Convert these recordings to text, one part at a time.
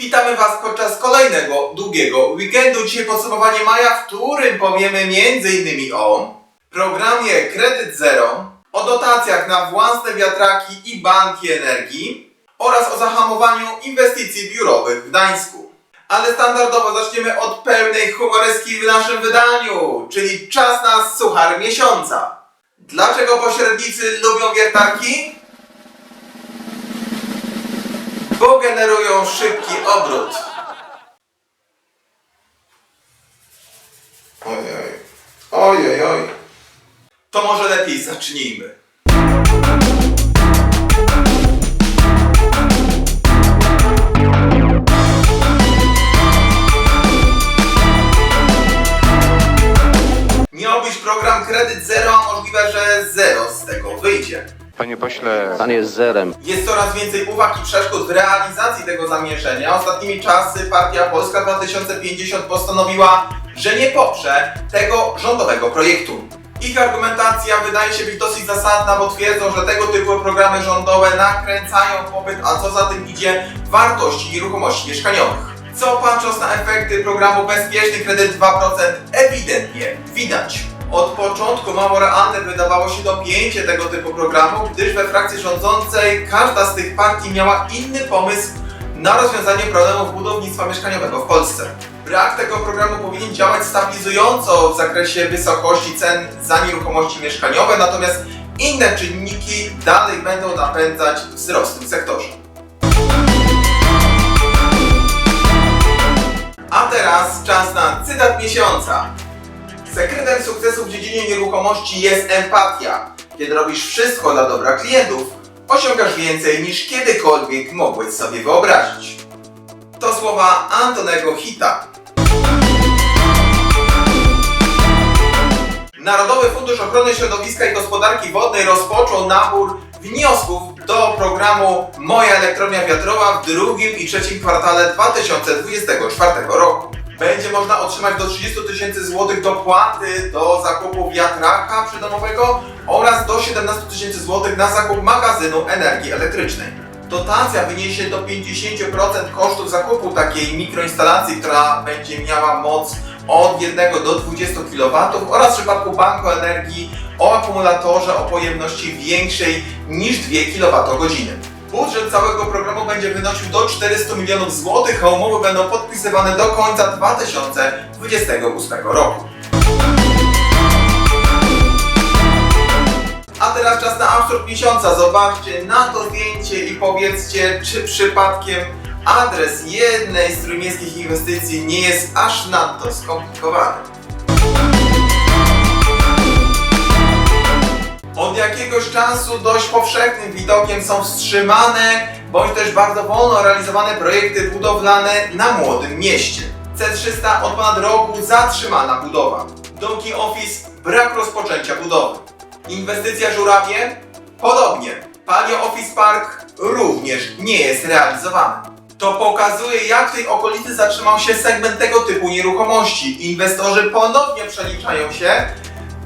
Witamy Was podczas kolejnego długiego weekendu. Dzisiaj podsumowanie maja, w którym powiemy m.in. o programie Kredyt Zero, o dotacjach na własne wiatraki i banki energii oraz o zahamowaniu inwestycji biurowych w Gdańsku. Ale standardowo zaczniemy od pełnej humoryski w naszym wydaniu, czyli czas na suchar miesiąca. Dlaczego pośrednicy lubią wiertarki? Bo generują szybki obrót. Ojej, ojej, oj. To może lepiej zacznijmy. Miał być program Kredyt Zero, a możliwe, że zero z tego wyjdzie. Panie pośle, Pan jest zerem. Jest coraz więcej uwag i przeszkód w realizacji tego zamierzenia. Ostatnimi czasy Partia Polska 2050 postanowiła, że nie poprze tego rządowego projektu. Ich argumentacja wydaje się być dosyć zasadna, bo twierdzą, że tego typu programy rządowe nakręcają popyt, a co za tym idzie wartości nieruchomości mieszkaniowych. Co patrząc na efekty programu Bezpieczny Kredyt 2% ewidentnie widać. Od początku mało realne wydawało się dopięcie tego typu programu, gdyż we frakcji rządzącej każda z tych partii miała inny pomysł na rozwiązanie problemów budownictwa mieszkaniowego w Polsce. Brak tego programu powinien działać stabilizująco w zakresie wysokości cen za nieruchomości mieszkaniowe, natomiast inne czynniki dalej będą napędzać wzrost w tym sektorze. A teraz czas na cytat miesiąca. Sekretem sukcesu w dziedzinie nieruchomości jest empatia. Kiedy robisz wszystko dla dobra klientów, osiągasz więcej niż kiedykolwiek mogłeś sobie wyobrazić. To słowa Antonego Hita. Narodowy Fundusz Ochrony Środowiska i Gospodarki Wodnej rozpoczął nabór wniosków do programu Moja Elektrownia Wiatrowa w drugim i trzecim kwartale 2024 roku. Będzie można otrzymać do 30 tysięcy złotych dopłaty do zakupu wiatraka przydomowego oraz do 17 tysięcy złotych na zakup magazynu energii elektrycznej. Dotacja wyniesie do 50% kosztów zakupu takiej mikroinstalacji, która będzie miała moc od 1 do 20 kW oraz w przypadku banku energii o akumulatorze o pojemności większej niż 2 kWh. Budżet całego programu będzie wynosił do 400 milionów złotych, a umowy będą podpisywane do końca 2028 roku. A teraz czas na absurd miesiąca. Zobaczcie na to zdjęcie i powiedzcie, czy przypadkiem adres jednej z trójmiejskich inwestycji nie jest aż nadto skomplikowany. Jakiegoś czasu dość powszechnym widokiem są wstrzymane bądź też bardzo wolno realizowane projekty budowlane na Młodym Mieście. C300 od ponad roku zatrzymana budowa. Domki Office brak rozpoczęcia budowy. Inwestycja Żurawie? Podobnie. Palio Office Park również nie jest realizowany. To pokazuje, jak w tej okolicy zatrzymał się segment tego typu nieruchomości. Inwestorzy ponownie przeliczają się,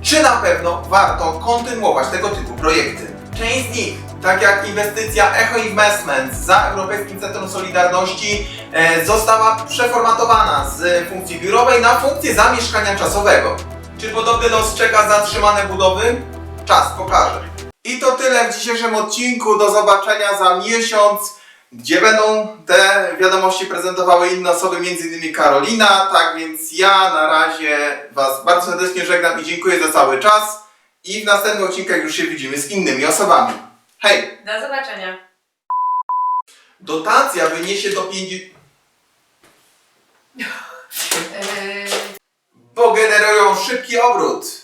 czy na pewno warto kontynuować tego typu projekty. Część z nich, tak jak inwestycja Echo Investments za Europejskim Centrum Solidarności, e, została przeformatowana z funkcji biurowej na funkcję zamieszkania czasowego. Czy podobny los czeka zatrzymane budowy? Czas pokaże. I to tyle w dzisiejszym odcinku. Do zobaczenia za miesiąc, gdzie będą te wiadomości prezentowały inne osoby, m.in. Karolina. Tak więc ja na razie Was bardzo serdecznie żegnam i dziękuję za cały czas. I w następnych odcinkach już się widzimy z innymi osobami. Hej! Do zobaczenia. Dotacja wyniesie do 50... Yy... bo generują szybki obrót.